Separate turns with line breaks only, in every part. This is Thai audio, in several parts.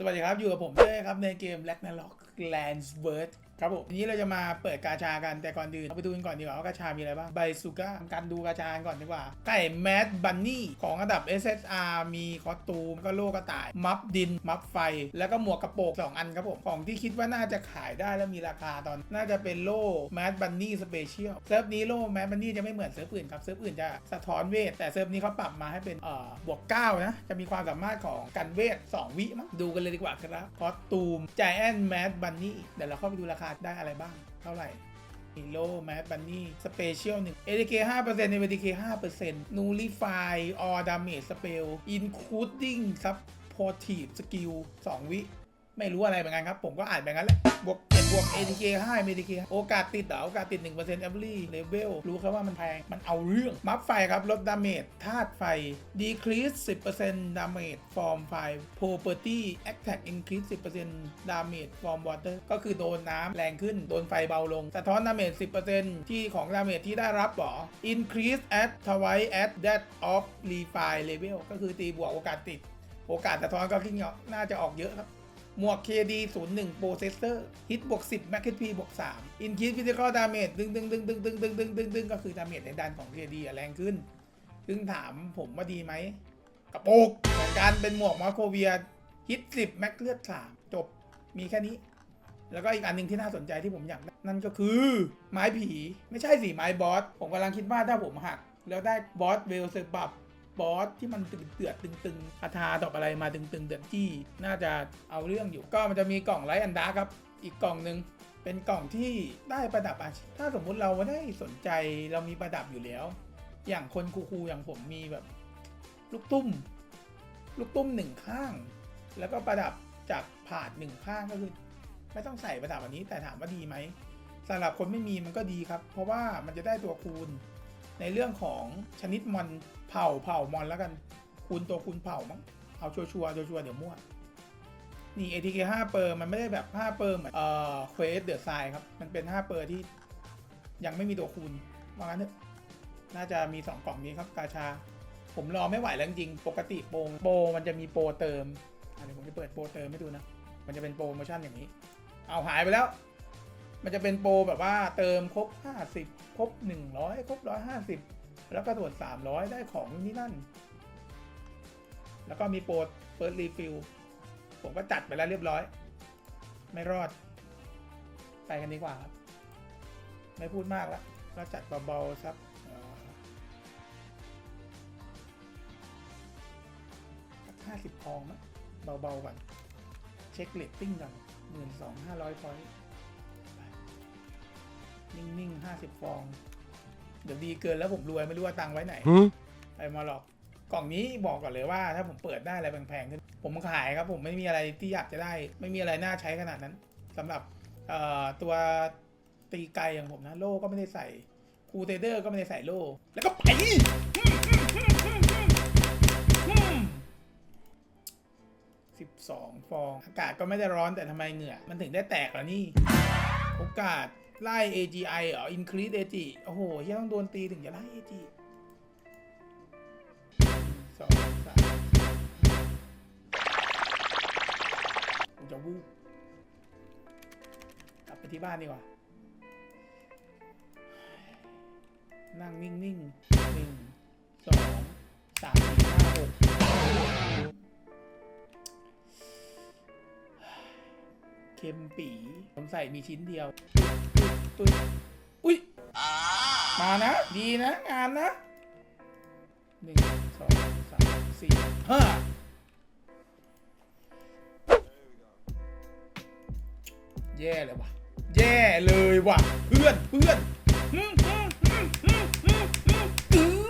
สวัสดีครับ อยู่กับผมเต้ครับ ในเกม Ragnarok Landsworth ครับผมวันนี้เราจะมาเปิดกาชากันแต่ก่อนอื่นเราไปดูกันก่อนดีกว่าว่ากาชามีอะไรบ้างไบซูก้าการดูกาชาก่อนดีกว่า ไก่แมดบันนี่ของอันดับ SSR มีคอสตูมก็โลกระต่าย มัฟดิน มัฟไฟ แล้วก็หมวกกระโปรงสองอันครับผมของที่คิดว่าน่าจะขายได้และมีราคาตอน น่าจะเป็นโล่แมดบันนี่สเปเชียลเซิร์ฟนี้โล่แมดบันนี่จะไม่เหมือนเซิร์ฟอื่นครับเซิร์ฟอื่นจะสะท้อนเวท แต่เซิร์ฟนี้เขาปรับมาให้เป็นเอ่อบวก9นะจะมีความสามารถของกันเวท 2 วิมั้งดูกันเลยดีกว่าครับคอสตูม Giant Mad Bunny เดี๋ยวเราเข้าไปดูราคาาดได้อะไรบ้าง เท่าไหร่ฮีโร่แมทบันนี่สเปเชียลหนึ่งเอเดเคห้าเปอร์เซ็นต์ในเอเดเคห้าเปอร์เซ็นต์นูริฟายออดามเมจสเปลอินคูดดิ้งซับพอร์ทีฟสกิลสองวิ ไม่รู้อะไรเหมือนกันครับ ผมก็อ่านแบบนั้นแหละบวก บวก ATK 5 ATK โอกาสติดเหรอโอกาสติด 1% every level รู้ครับว่ามันแพง มันเอาเรื่อง มัฟไฟครับ ลดดาเมจธาตุไฟ decrease 10% damage from fire property attack increase 10% damage from water ก็คือโดนน้ำแรงขึ้น โดนไฟเบาลง สะท้อนดาเมจ 10%ที่ของดาเมจที่ได้รับหรอ increase at twice at that of refine level ก็คือตีบวกโอกาสติด โอกาสสะท้อนก็คิดน่าจะออกเยอะครับ หมวก KD 01 Processor ฮิตบวก 10 Max HP บวก 3 Increase Physical Damage ดึงดึงดึงดึงดึงดึงดึงดึงดึงก็คือดาเมจในด้านของ KD แรงขึ้น ซึ่งถามผมว่าดีไหมกระโปกกันเป็นหมวกมาโคเวียฮิต 10แม็กเลือด 3 จบมีแค่นี้ แล้วก็อีกอันหนึ่งที่น่าสนใจที่ผมอยากนั่นก็คือ ไม้ผี ไม่ใช่สิไม้บอส ผมกำลังคิดว่าถ้าผมหัก แล้วได้บอสเวลเซอร์บับ บอสที่มันตึงเดือดตึงตึงๆคาถาตอบอะไรมาตึงตึงๆเดือดจี้ น่าจะเอาเรื่องอยู่ ก็มันจะมีกล่องไลท์อันดาครับ อีกกล่องหนึ่งเป็นกล่องที่ได้ประดับอาชีพถ้าสมมุติเราไม่ได้สนใจเรามีประดับอยู่แล้ว อย่างคนคูลๆอย่างผมมีแบบ ลูกตุ้ม ลูกตุ้มหนึ่งข้าง แล้วก็ประดับจากผาดหนึ่งข้างก็คือไม่ต้องใส่ประดับอันนี้แต่ถามว่าดีไหมสำหรับคนไม่มีมันก็ดีครับ เพราะว่ามันจะได้ตัวคูณ ในเรื่องของชนิดมอน เผ่าเผ่ามอนแล้วกัน คูณตัวคูณเผ่ามั้งเอาชัวชัวชัวร์ๆเดี๋ยวมั่วนี่ ATK 5เปอร์มันไม่ได้แบบ 5 เปอร์เหมือนเอ่อเควสเดอะไซครับ มันเป็น 5 เปอร์ที่ยังไม่มีตัวคูณว่างั้นเถอะน่าจะมี 2 กล่องนี้ครับกาชา ผมรอไม่ไหวแล้วจริงปกติโปรโปรมันจะมีโปรเติมอะเดี๋ยวผมจะเปิดโปรเติมให้ดูนะ มันจะเป็นโปรโมชั่นอย่างนี้ เอาหายไปแล้ว มันจะเป็นโปรแบบว่าเติมครบ 50 ครบ 100 ครบ 150 แล้วก็ตรวจ300 ได้ของนี่นั่น แล้วก็มีโปรเปิดรีฟิลผมก็จัดไปแล้วเรียบร้อย ไม่รอด ไปกันดีกว่าครับ ไม่พูดมากแล้วเราจัดเบาๆสักห้าสิบพองมั้งเบาๆก่อน เช็คเลตติ้งก่อนหมื่นสองห้าร้อยพอยต์นิ่งๆห้าสิบฟอง เดี๋ยวดีเกินแล้วผมรวยไม่รู้ว่าตังค์ไว้ไหนไปมาหรอกกล่องนี้บอกก่อนเลยว่า ถ้าผมเปิดได้อะไรแพงๆขึ้นผมขายครับผมไม่มีอะไรที่อยากจะได้ ไม่มีอะไรน่าใช้ขนาดนั้นสำหรับเอ่อตัวตีไกลอย่างผมนะ โล่ก็ไม่ได้ใส่คูเทเดอร์ก็ไม่ได้ใส่โล่แล้วก็ไปสิบสองฟอง อากาศก็ไม่ได้ร้อนแต่ทำไมเหงื่อ มันถึงได้แตกแล้วนี่ โอกาส ไล่ AGI เหรอ increase AG โอ้โหเฮียต้องโดนตีถึงจะไล่ AG สองสามจะวูบกลับไปที่บ้านดีกว่า นั่งนิ่งๆนิ่ง เค็มปีผมใส่มีชิ้นเดียวตุ๊ดอุ้ยมานะ ดีนะงานนะหนึ่งสองสามสี่ห้าแย่เลยว่ะ แย่เลยว่ะ เพื่อนเพื่อนอืมอือืมอืมอืมอืม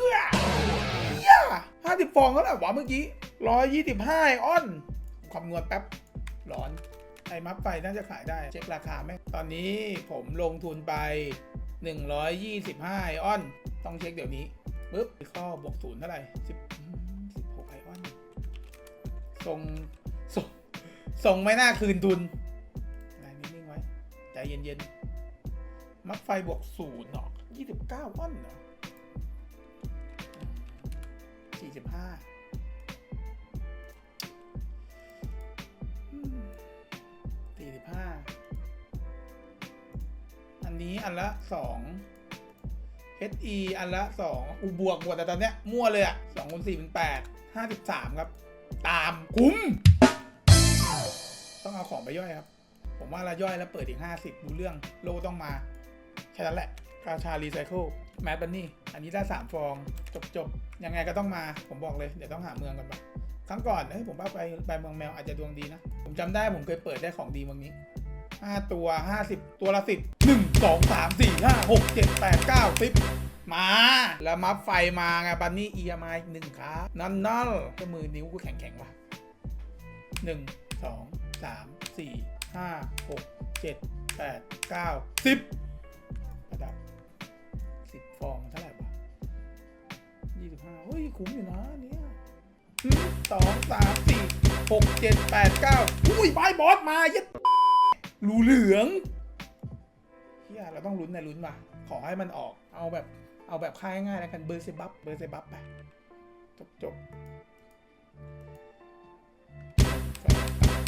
เออห้าสิบฟองแล้วแหละวะเมื่อกี้ร้อยยี่สิบห้าออนคำนวณแป๊บ ร้อน ไอ้มัฟไฟน่าจะขายได้เช็คราคาไหมตอนนี้ผมลงทุนไป 125ไอออน ต้องเช็คเดี๋ยวนี้ปึ๊บข้อบวกศูนย์เท่าไหร่10 16ไอออนส่งส่งส่งไม่น่าคืนทุนอะไรนิ่งๆไว้ใจเย็นๆ มัฟไฟบวกศูนย์เนาะ29อ้อนเนาะ45 นี้อันละสองเ HE อันละสองอูบวกหมดแต่ตอนเนี้ยมั่วเลยอะสองคูณสี่เป็นแปดห้าสิบสามครับ ตามคุ้ม ต้องเอาของไปย่อยครับ ผมว่าเราย่อยแล้วเปิดอีกห้าสิบรู้เรื่องโลต้องมาแค่นั้นแหละกาชารีไซเคิลแมทบันนี่อันนี้ได้สามฟองจบจบยังไงก็ต้องมาผมบอกเลยเดี๋ยวต้องหาเมืองกันปครั้งก่อนเฮ้ยผมว่าไปไปเมืองแมวอาจจะดวงดีนะ ผมจำได้ผมเคยเปิดได้ของดีเมืองนี้ห้าตัวห้าสิบตัวละสิบหนึ่ง สองสามสี่ห้าหกเจ็ดแปดเก้าสิบมา แล้วมัฟไฟมาไงบันนี่ EMI หนึ่งครับนั่นนั่นก็มือนิ้วกูแข็งแข็งๆว่ะหนึ่งสองสามสี่ห้าหกเจ็ดแปดเก้าสิบระดับสิบฟองเท่าไหร่วะยี่สิบห้าเฮ้ยคุ้มอยู่นะเนี่ยสองสามสี่หกเจ็ดแปดเก้าอุ้ยบายบอสมาเยัดรูเหลือง เฮียเราต้องลุ้นในลุ้นว่ะ ขอให้มันออก เอาแบบ เอาแบบค่ายง่ายๆแล้วกัน เบอร์เซบับ เบอร์เซบับไป จบจบ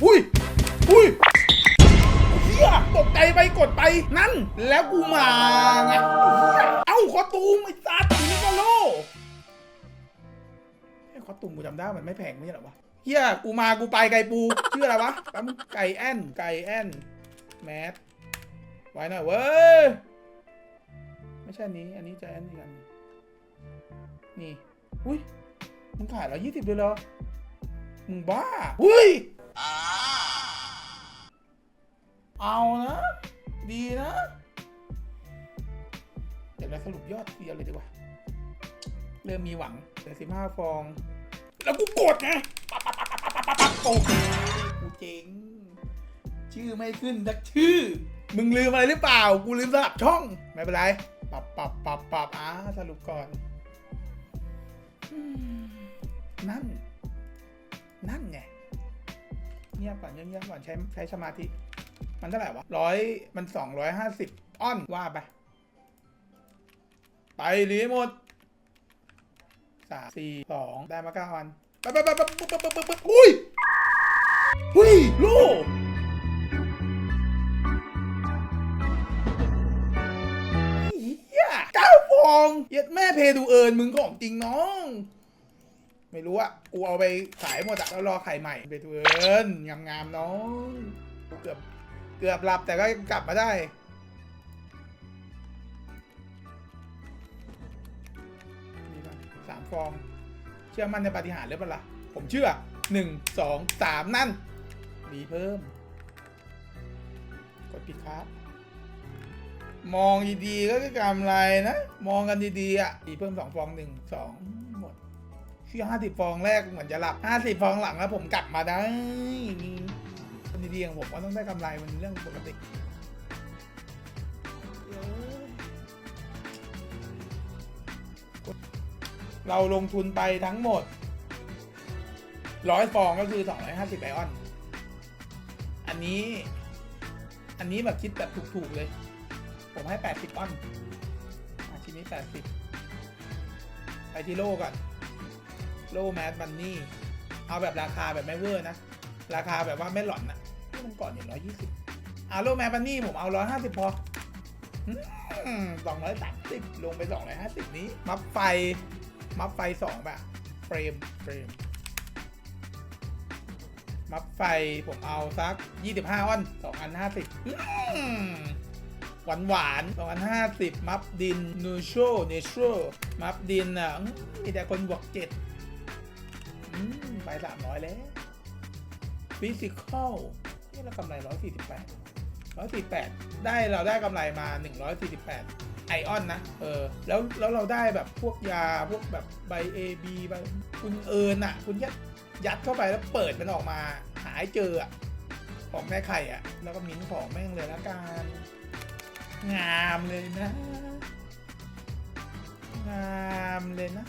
อุ้ย อุ้ยเฮียตกใจไปกดไป นั่น แล้วกูมาไง เอ้าคอตูมไอ้สัตว์นี่ก็โลไอ้คอตูมกูจำได้ มันไม่แพงไม่ใช่หรอวะเฮียกูมา กูไปไก่ปู ชื่ออะไรวะแป๊บนึงไก่แอน ไก่แอน แมส ไว้หน่อยเว้ย ไม่ใช่อันนี้ อันนี้จะแอนอีกอัน นี่ อุ้ยมึงขายแล้วยี่สิบเลยเหรอ มึงบ้า อุ้ย เอานะ ดีนะ เดี๋ยวเราสรุปยอดเดียวเลยดีกว่า เริ่มมีหวังเหลือสิบห้าฟอง แล้วกูกดไงปั๊บปั๊บปั๊บปั๊บปั๊บโอเคกูเจ๋งชื่อไม่ขึ้นสักชื่อ มึงลืมอะไรหรือเปล่า กูลืมสลับช่อง ไม่เป็นไร ปรับปรับปรับปรับอ่าสรุปก่อน นั่น นั่นไง เงียบก่อนเงียบก่อนใช้ใช้สมาธิ มันเท่าไหร่วะร้อยมันสองร้อยห้าสิบอ้อนว่าไป ไปรีหมดสามสี่สองได้มาเก้าอัน ไปไปไปไปไปุ๊บปุ๊บปุ๊บปุ๊บอุ้ยอุ้ยลูก องเย็ดแม่เพดูเอิญมึงของจริงน้อง ไม่รู้อะกูเอาไปขายหมดอะแล้วรอไข่ใหม่เพดูเอิญงามๆน้องกูเกือบเกือบหลับแต่ก็กลับมาได้สามฟอง เชื่อมั่นในปฏิหารหรือเปล่าผมเชื่อหนึ่งสองสามนั่น มีเพิ่ม กดปิดครับ มองดีๆก็คือกำไรนะ มองกันดีๆอะมีเพิ่มสองฟองหนึ่งสองหมดคือห้าสิบฟองแรกเหมือนจะหลับห้าสิบฟองหลังแล้วผมกลับมาได้คนดีๆอย่างผมก็ต้องได้กำไรมันเรื่องปกติเราลงทุนไปทั้งหมดร้อยฟองก็คือสองร้อยห้าสิบไอออน อันนี้ อันนี้แบบคิดแบบถูกๆเลย ผมให้แปดสิบอนอะชิ้นนี้แปดสิบไปที่โลก่อน โลแมสบันนี่ เอาแบบราคาแบบไม่เวอร์นะ ราคาแบบว่าไม่หล่อนนะที่มันก่อนอย่างร้อยยี่สิบอาโลแมปนนี่ผมเอาร้อยห้าสิบพอสองร้อยสามสิบลงไปสองร้อยห้าสิบนี้ มัฟไฟ มัฟไฟสองแบบเฟรมเฟรมมัฟไฟผมเอาสักยี่สิบห้าออนสองอันห้าสิบ หวานหวานสองอันห้าสิบมัฟดินนูโชเนโชมัฟดินอะมีแต่คนบวกเจ็ดไปสามร้อยแล้วฟิสิกอลนี่เรากำไร 148 148 ได้เราได้กำไรมา 148 ไอออนนะ เออ แล้วแล้วเราได้แบบพวกยาพวกแบบใบ AB ใบคุณเอิญอะคุณยัดยัดเข้าไปแล้วเปิดมันออกมา หายเจออะของแม่ไข่อะแล้วก็มิ้นของแม่งเลยละกัน งามเลยนะ งามเลยนะ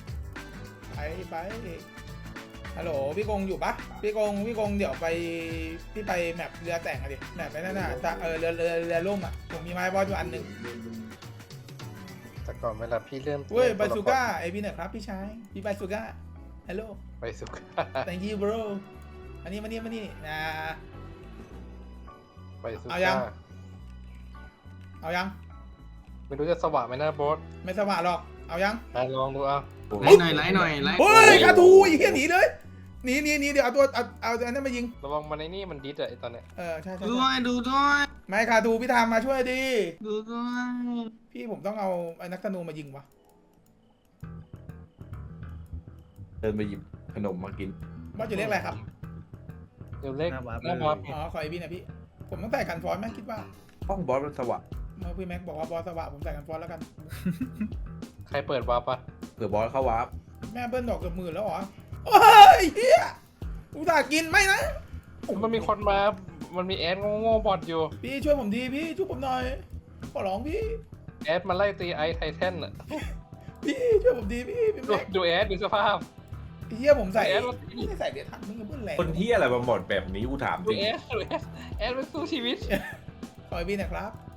ไปไปฮัลโหลพี่กงอยู่ปะพี่กงพี่กงเดี๋ยวไปพี่ไปแมปเรือแต่งอะดิแมปไปนั่นน่ะตะเออเรือเรือเรือล่มอะผมมีไม้บอลอยู่อันหนึ่ง
แต่ก่อนเวลาพี่เริ่ม
เว้ย
ล่น
บา
ตัวละคร
ซูก้าไอพี่หน่อยครับพี่ชายพี่บาซูก้าฮัลโหล
ไปสุก้า
thank you bro อันนี้มานี่มานี่นะ
ไปสุ
เอายั
ก้าง
เอายัง
ไม่รู้จะสว่างไหมนะโบอส
ไม่สว่างหรอก เอายัง
ไปลองดูเอา
ไล่หน่อยไล่หน่อยไล่
เฮ้ยคาทูอีกเหี้ยหนีเลย หนีหนีหนีเดี๋ยวเอาตัวเอาเอาตัวนั้นมายิง
ระวังมันในนี่มันดิสอะไอตอนเนี้ย
เออใช่ใช่
ดูด้
ใช่
วยดูด้วย
ไม่คาทูพี่ทามมาช่วยดิ
ดูด้วย
พี่ผมต้องเอาไอ้นักธนูมายิงวะ
เดินไปหยิบขนมมากิน
บอสจะเรียกอะไรครับ
เดี๋ยวเล็ก
หน้าวับ
หน้าวับ
อ๋อขอไอพี่หนะพี่ ผมต้องใส่กันฟอนต์ไหมคิดว่า
ห้องบอสมันสว่าง
เมื่อพี่แม็กบอกว่าบอสสวะผมใส่กันฟอนต์แล้วกัน
ใครเปิดวับปะ
เผื่อบอสเข้าวาร์ป
แม่เบิ้ลดอกเกือบหมื่นแล้วเหรอโอ้ยเฮียอุตส่าห์กินไม่นะ
มันมีคนมา มันมีแอดโง่ๆบอดอยู่
พี่ช่วยผมดีพี่ช่วยผมหน่อยขอร้องพี่
แอดมาไล่ตีไอไททันอะ
พี่ช่วยผมดีพี่พี่
ดู
แม็ก
ดูแอดดูสภาพ
เฮียผมใส่
แอดมา
พี่ใส่เบียร์ถังมึงก็เบิ้ลแรง
คนที่อะไรมาบ่นแบบนี้กูถาม
ดู
จริง
แอดดูแอดแอดมันสู้ชีวิต
ขอไอพี่หนะครับปับปับปับ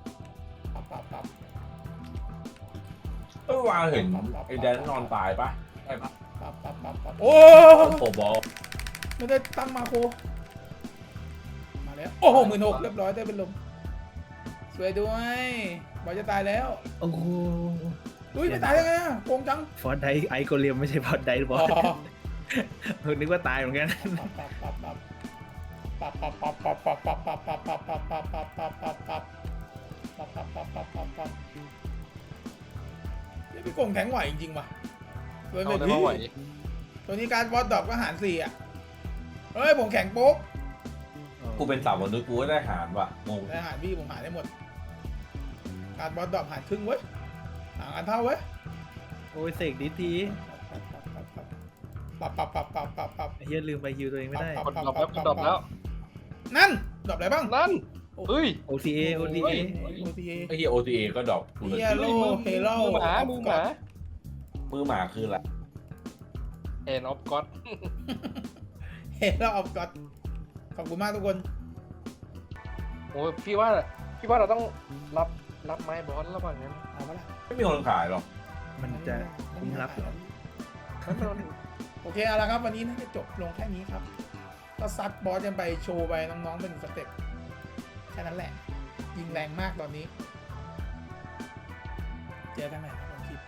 เมื่อวานเห็นไอ้แดนนอนตายปะใช่ปะ
ปับปับปับปับโอ้
โอ้บอล
ไม่ได้ตั้งมาโคมาแล้วโอ้โหหมื่นหกเรียบร้อยได้เป็นลมสวยด้วยบอลจะตายแล้ว
โอ้โห
อุ้ยไม่ตายได้ไงอะโกงจัง
ฟอร์ดไดไอโกเลียมไม่ใช่ฟอร์ดไดบอ
อ๋
สนึกว่าตายเหมือนกัน
ปับปับปับปับปับปับปับปับปับปับปับปับปับปับปับ ปับปับปับปับปับปับพี่กงแทงไหวจริงๆว่ะสวย
เอา
เลย
ได้มาไหว
พี่ตัวนี้การบอสดอกก็หารสี่อะ เฮ้ย ผมแข็งโป๊ก
กูเป็นสาวมนุษย์กูก็ได้หารว่ะงง
ได้หารพี่ผมหารได้หมด การบอสดอกหารครึ่งเว้ยหารอันเท่าเว้ย
โอ้ยเสกดีที
ปับปับปับปับปับปับ
ไอ้เฮียลืมไปฮิวตัวเองไม่ได้
กดดรอปแล้วกดดรอปแล้ว
นั่นดอกอะไรบ้าง
นั่น เฮ้ย
OTA OTA
โอทีเอ
ไอ้เหี้ย OTA ก็ดรอปกูเลย
เฮียโลเฮโล
มือหมามือหมา
มือหมาคืออะไร
แอนออฟก็อด
เฮโลออฟก็อดขอบคุณมากทุกคน
โอ้ยพี่ว่าพี่ว่าเราต้องรับรับไม้บอสแล้วก่อนนั้น
เอาปะล่ะ
ไม่มีคนขายหรอก
มันจะคุ้มรับเหรอ
มันเป็น
โอเคเอาละครับ วันนี้น่าจะจบลงแค่นี้ครับ ก็ซัดบอสกันไปโชว์ไปน้องๆเป็นงสเต็ป แค่นั้นแหละ ยิงแรงมากตอนนี้ เจอกันใหม่ครับวันคลิป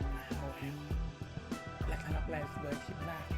โอเคแลกนะครับแลกเบิร์ด